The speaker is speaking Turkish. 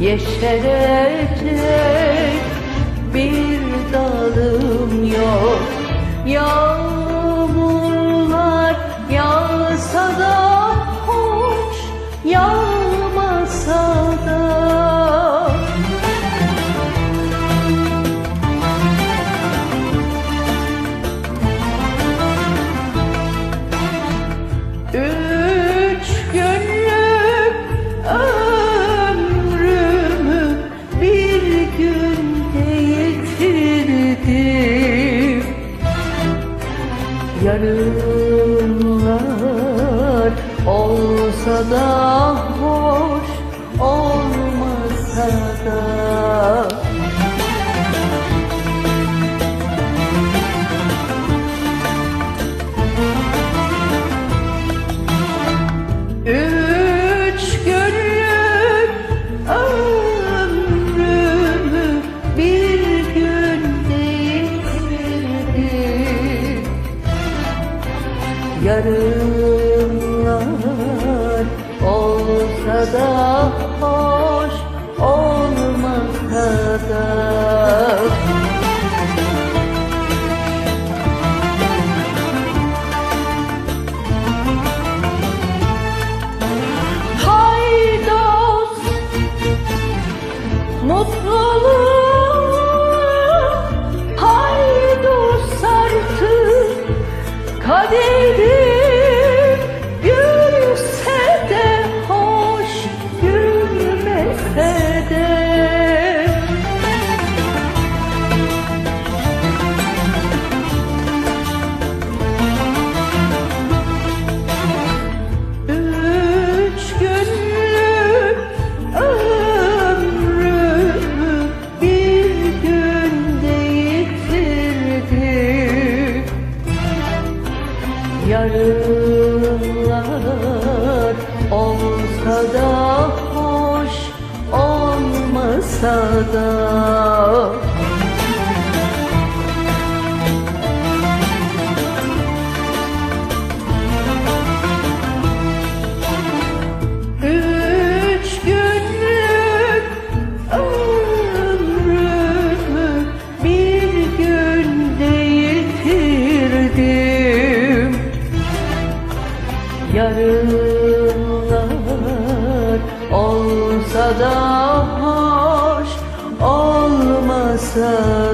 yeşerecek bir dalım yok. Yağmurlar Yarınlar olsa da hoş olmasa Yarınlar olsa da hoş olmasa da Haydos Mutluluk Haydos artık Kaderim Üç günlük ömrümü bir günde yitirdim. Yarınlar olsa da olmasa olmasa